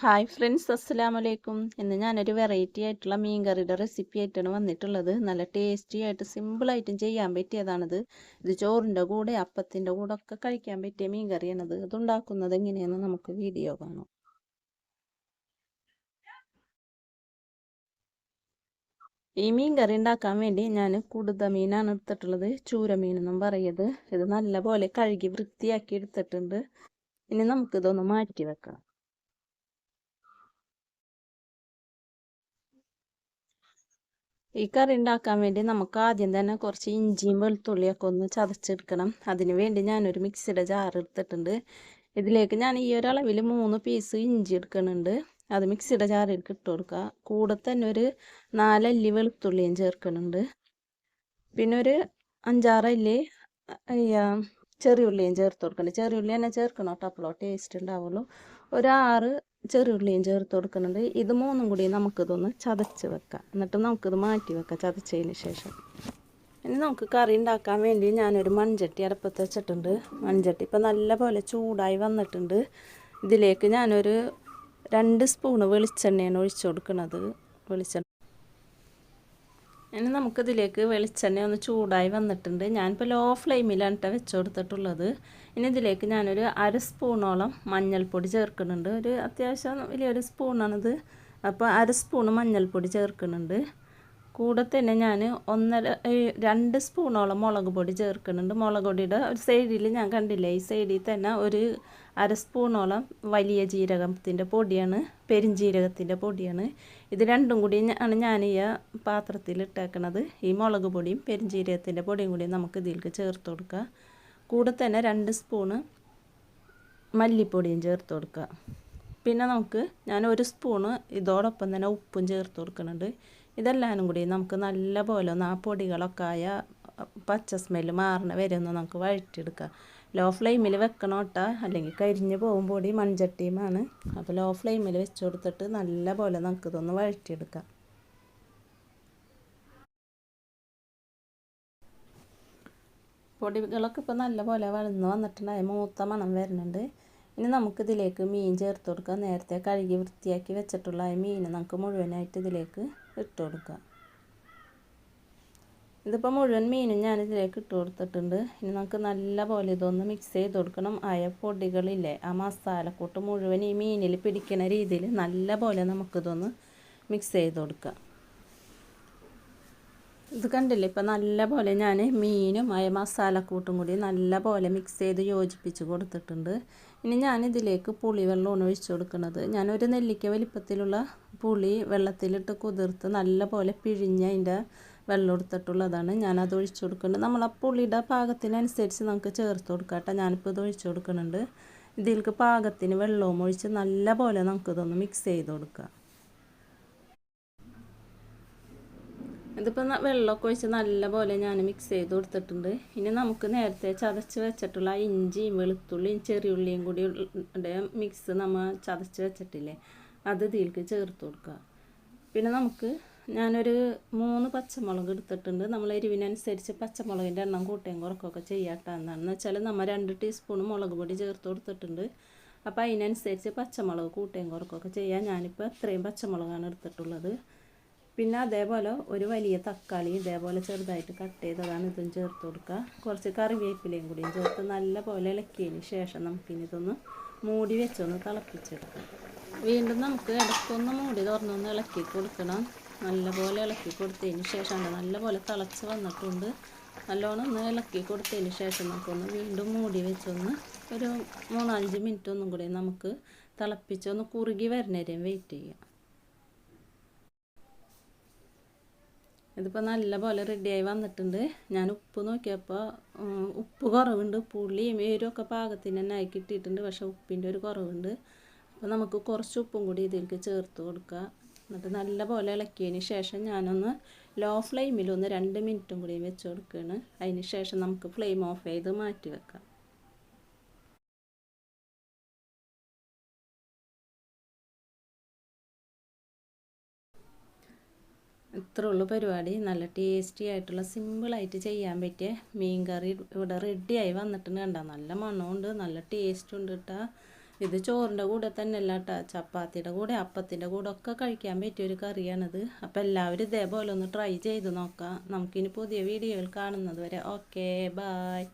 Hi friends അസ്സലാമു അലൈക്കും ഇന്ന് ഞാനൊരു വെറൈറ്റി ആയിട്ടുള്ള മീൻ കറിയുടെ റെസിപ്പി ആയിട്ടാണ് വന്നിട്ടുള്ളത്. നല്ല ടേസ്റ്റി ആയിട്ട് സിമ്പിളായിട്ടും ചെയ്യാൻ പറ്റിയതാണിത്. ഇത് ചോറിന്റെ കൂടെ അപ്പത്തിന്റെ കൂടെ ഒക്കെ കഴിക്കാൻ പറ്റിയ മീൻ കറിയാണിത് ഇത് ഉണ്ടാക്കുന്നത് എങ്ങനെയാണെന്ന് നമുക്ക് വീഡിയോ കാണാം. ഈ മീൻ കറി ഉണ്ടാക്കാൻ വേണ്ടി ഞാൻ കുടുത മീനാണ് എടുത്തിട്ടുള്ളത്. ചൂര മീനെന്നും പറയത് ഇത് നല്ലപോലെ കഴുകി വൃത്തിയാക്കി എടുത്തിട്ടുണ്ട്. ഇനി നമുക്കിതൊന്ന് മാറ്റി വെക്കാം. ഈ കറി ഉണ്ടാക്കാൻ വേണ്ടി നമുക്ക് ആദ്യം തന്നെ കുറച്ച് ഇഞ്ചിയും വെളുത്തുള്ളിയൊക്കെ ഒന്ന് ചതച്ചെടുക്കണം. അതിന് വേണ്ടി ഞാനൊരു മിക്സിയുടെ ജാർ എടുത്തിട്ടുണ്ട്. ഇതിലേക്ക് ഞാൻ ഈ ഒരളവിൽ മൂന്ന് പീസ് ഇഞ്ചി എടുക്കുന്നുണ്ട് അത് മിക്സിയുടെ ജാറിലേക്ക് ഇട്ട് കൊടുക്കുക. കൂടെ തന്നെ ഒരു നാലല്ലി വെളുത്തുള്ളിയും ചേർക്കുന്നുണ്ട് പിന്നെ ഒരു അഞ്ചാറല്ലി ചെറിയുള്ളിയും ചേർത്ത് കൊടുക്കുന്നുണ്ട് ചെറിയുള്ളി തന്നെ ചേർക്കണം? കേട്ടോ അപ്പോൾ ടേസ്റ്റ് ഉണ്ടാവുള്ളൂ. ഒരു ആറ് ചെറുള്ളിയും ചേർത്ത് കൊടുക്കുന്നുണ്ട്. ഇത് മൂന്നും കൂടി നമുക്കിതൊന്ന് ചതച്ച് വെക്കാം. എന്നിട്ട് നമുക്കിത് മാറ്റി വെക്കാം ചതച്ചതിന് ശേഷം. ഇനി നമുക്ക് കറി ഉണ്ടാക്കാൻ വേണ്ടി ഞാനൊരു മൺചട്ടി അടുപ്പത്ത് വെച്ചിട്ടുണ്ട്. മൺചട്ടി ഇപ്പം നല്ല പോലെ ചൂടായി വന്നിട്ടുണ്ട്. ഇതിലേക്ക് ഞാനൊരു രണ്ട് സ്പൂണ് വെളിച്ചെണ്ണയാണ് ഒഴിച്ചു കൊടുക്കുന്നത്. വെളിച്ചെണ്ണ ഇനി നമുക്കിതിലേക്ക് വെളിച്ചെണ്ണ ഒന്ന് ചൂടായി വന്നിട്ടുണ്ട്. ഞാനിപ്പോൾ ലോ ഫ്ലെയിമിലാണ് കേട്ടോ വെച്ച് കൊടുത്തിട്ടുള്ളത് ഇനി ഇതിലേക്ക് ഞാനൊരു അര സ്പൂണോളം മഞ്ഞൾപ്പൊടി ചേർക്കുന്നുണ്ട്. ഒരു അത്യാവശ്യം വലിയൊരു സ്പൂണാണിത്. അപ്പോൾ അര സ്പൂണ് മഞ്ഞൾപ്പൊടി ചേർക്കുന്നുണ്ട്. കൂടെ തന്നെ ഞാൻ ഒന്നര രണ്ട് സ്പൂണോളം മുളക് പൊടി ചേർക്കുന്നുണ്ട്. മുളക് പൊടിയുടെ ഒരു സൈഡിൽ ഞാൻ കണ്ടില്ല ഈ സൈഡിൽ തന്നെ ഒരു അര സ്പൂണോളം വലിയ ജീരകത്തിന്റെ പൊടിയാണ് പെരിഞ്ജീരകത്തിന്റെ പൊടിയാണ്. ഇത് രണ്ടും കൂടി ആണ് ഞാൻ ഈ പാത്രത്തിൽ ഇട്ടേക്കണത്. ഈ മുളക് പൊടിയും പെരിഞ്ജീരകത്തിന്റെ പൊടിയും കൂടി നമുക്ക് ഇതിലേക്ക് ചേർത്ത് കൊടുക്കുക കൂടെ തന്നെ രണ്ട് സ്പൂണ് മല്ലിപ്പൊടിയും ചേർത്ത് കൊടുക്കുക പിന്നെ നമുക്ക് ഞാൻ ഒരു സ്പൂണ് ഇതോടൊപ്പം തന്നെ ഉപ്പും ചേർത്ത് കൊടുക്കുന്നുണ്ട്. ഇതെല്ലാനും കൂടി നമുക്ക് നല്ല പോലെ ഒന്ന് ആ പൊടികളൊക്കെ ആയ പച്ച സ്മെല്ല് മാറണ വരെ ഒന്ന് നമുക്ക് വഴറ്റിയെടുക്കാം. ലോ ഫ്ലെയിമിൽ വെക്കണം കേട്ടോ അല്ലെങ്കിൽ കരിഞ്ഞ് പോകും പൊടി മൺചട്ടിയുമാണ്. അപ്പോൾ ലോ ഫ്ലെയിമിൽ വെച്ച് കൊടുത്തിട്ട് നല്ല പോലെ നമുക്കിതൊന്ന് വഴറ്റിയെടുക്കാം. പൊടികളൊക്കെ ഇപ്പോൾ നല്ല പോലെ വളർന്ന് വന്നിട്ടുണ്ടായി മൂത്ത മണം വരുന്നുണ്ട്. ഇനി നമുക്കിതിലേക്ക് മീൻ ചേർത്ത് കൊടുക്കാം. നേരത്തെ കഴുകി വൃത്തിയാക്കി വെച്ചിട്ടുള്ള ആ മീൻ നമുക്ക് മുഴുവനായിട്ട് ഇതിലേക്ക് ഇട്ട് കൊടുക്കാം. ഇതിപ്പോൾ മുഴുവൻ മീനും ഞാൻ ഇതിലേക്ക് ഇട്ട് കൊടുത്തിട്ടുണ്ട്. ഇനി നമുക്ക് നല്ല പോലെ ഇതൊന്ന് മിക്സ് ചെയ്ത് കൊടുക്കണം. ആയ പൊടികളില്ലേ ആ മസാലക്കൂട്ട് മുഴുവൻ ഈ മീനിൽ പിടിക്കുന്ന രീതിയിൽ നല്ല പോലെ നമുക്കിതൊന്ന് മിക്സ് ചെയ്ത് കൊടുക്കാം. ഇത് കണ്ടില്ലേ? ഇപ്പം നല്ല പോലെ ഞാൻ മീനും അയ മസാലക്കൂട്ടും കൂടി നല്ല പോലെ മിക്സ് ചെയ്ത് യോജിപ്പിച്ച് കൊടുത്തിട്ടുണ്ട്. ഇനി ഞാൻ ഇതിലേക്ക് പുളിവെള്ളമാണ് ഒഴിച്ചു കൊടുക്കുന്നത്. ഞാനൊരു നെല്ലിക്ക വലിപ്പത്തിലുള്ള പുളി വെള്ളത്തിലിട്ട് കുതിർത്ത് നല്ല പോലെ പിഴിഞ്ഞ് അതിന്റെ വെള്ളം എടുത്തിട്ടുള്ളതാണ്. ഞാനത് ഒഴിച്ചു കൊടുക്കുന്നത് നമ്മൾ ആ പുളിയുടെ പാകത്തിനനുസരിച്ച് നമുക്ക് ചേർത്ത് കൊടുക്കാം കേട്ടോ. ഞാനിപ്പോൾ ഇത് ഒഴിച്ചു കൊടുക്കുന്നുണ്ട്. ഇതിലേക്ക് പാകത്തിന് വെള്ളവും ഒഴിച്ച് നല്ല പോലെ നമുക്കിതൊന്ന് മിക്സ് ചെയ്ത് കൊടുക്കാം. ഇതിപ്പോൾ വെള്ളമൊക്കെ ഒഴിച്ച് നല്ലപോലെ ഞാൻ മിക്സ് ചെയ്ത് കൊടുത്തിട്ടുണ്ട്. ഇനി നമുക്ക് നേരത്തെ ചതച്ച് വെച്ചിട്ടുള്ള ഇഞ്ചിയും വെളുത്തുള്ളിയും ചെറിയുള്ളിയും കൂടി മിക്സ് നമ്മൾ ചതച്ച് വെച്ചിട്ടില്ലേ അത് ഇതിലേക്ക് ചേർത്ത് കൊടുക്കുക പിന്നെ നമുക്ക് ഞാനൊരു മൂന്ന് പച്ചമുളക് എടുത്തിട്ടുണ്ട്. നമ്മൾ എരിവിനനുസരിച്ച് പച്ചമുളകിന്റെ എണ്ണം കൂട്ടുകയും കുറക്കുകയൊക്കെ ചെയ്യാട്ടോ. എന്നാണെന്ന് വെച്ചാൽ നമ്മൾ രണ്ട് ടീസ്പൂൺ മുളക് പൊടി ചേർത്ത് കൊടുത്തിട്ടുണ്ട്. അപ്പോൾ അതിനനുസരിച്ച് പച്ചമുളക് കൂട്ടുകയും കുറക്കുകയൊക്കെ ചെയ്യാം. ഞാനിപ്പോൾ അത്രയും പച്ചമുളകാണ് എടുത്തിട്ടുള്ളത്. പിന്നെ അതേപോലെ ഒരു വലിയ തക്കാളി ഇതേപോലെ ചെറുതായിട്ട് കട്ട് ചെയ്തതാണ് ഇതും ചേർത്ത് കൊടുക്കുക. കുറച്ച് കറിവേപ്പിലയും കൂടിയും ചേർത്ത് നല്ല പോലെ ഇളക്കിയതിന് ശേഷം നമുക്കിനി ഇതൊന്ന് മൂടി വെച്ചൊന്ന് തിളപ്പിച്ചെടുക്കാം. വീണ്ടും നമുക്ക് ഇടയ്ക്കൊന്ന് മൂടി തുറന്നൊന്ന് ഇളക്കി കൊടുക്കണം. നല്ലപോലെ ഇളക്കി കൊടുത്തതിന് ശേഷം നല്ലപോലെ തിളച്ച് വന്നിട്ടുണ്ട്. നല്ലോണം ഒന്ന് ഇളക്കി കൊടുത്തതിന് ശേഷം നമുക്കൊന്ന് വീണ്ടും മൂടി വെച്ചൊന്ന് ഒരു മൂന്നാലഞ്ച് മിനിറ്റ് ഒന്നും കൂടി നമുക്ക് തിളപ്പിച്ചൊന്ന് കുറുകി വരുന്നവരെയും വെയിറ്റ് ചെയ്യാം. ഇതിപ്പോൾ നല്ലപോലെ റെഡിയായി വന്നിട്ടുണ്ട്. ഞാൻ ഉപ്പ് നോക്കിയപ്പോൾ ഉപ്പ് കുറവുണ്ട്. പുളിയും ഒക്കെ പാകത്തിന് തന്നെ ആയി കിട്ടിയിട്ടുണ്ട്. പക്ഷേ ഉപ്പിന്റെ ഒരു കുറവുണ്ട്. അപ്പോൾ നമുക്ക് കുറച്ച് ഉപ്പും കൂടി ഇതിലേക്ക് ചേർത്ത് കൊടുക്കുക എന്നിട്ട് നല്ല പോലെ ഇളക്കിയതിന് ശേഷം ഞാനൊന്ന് ലോ ഫ്ലെയിമിൽ ഒന്ന് രണ്ട് മിനിറ്റും കൂടി വെച്ച് കൊടുക്കുകയാണ് അതിന് ശേഷം നമുക്ക് ഫ്ലെയിം ഓഫ് ചെയ്ത് മാറ്റി വെക്കാം. ഇത്ര ഉള്ളൂ പരിപാടി. നല്ല ടേസ്റ്റി ആയിട്ടുള്ള സിമ്പിളായിട്ട് ചെയ്യാൻ പറ്റിയ മീൻ കറി ഇവിടെ റെഡിയായി വന്നിട്ടുണ്ട് കണ്ട. നല്ല മണമുണ്ട് നല്ല ടേസ്റ്റ് ഉണ്ട് കേട്ടോ ഇത് ചോറിന്റെ കൂടെ തന്നെ അല്ല കേട്ടോ ചപ്പാത്തിയുടെ കൂടെ അപ്പത്തിന്റെ കൂടെ ഒക്കെ കഴിക്കാൻ പറ്റിയ ഒരു കറിയാണിത്. അപ്പോൾ എല്ലാവരും ഇതേപോലെ ഒന്ന് ട്രൈ ചെയ്ത് നോക്കാം. നമുക്കിനി പുതിയ വീഡിയോയിൽ കാണുന്നത് വരെ. Okay bye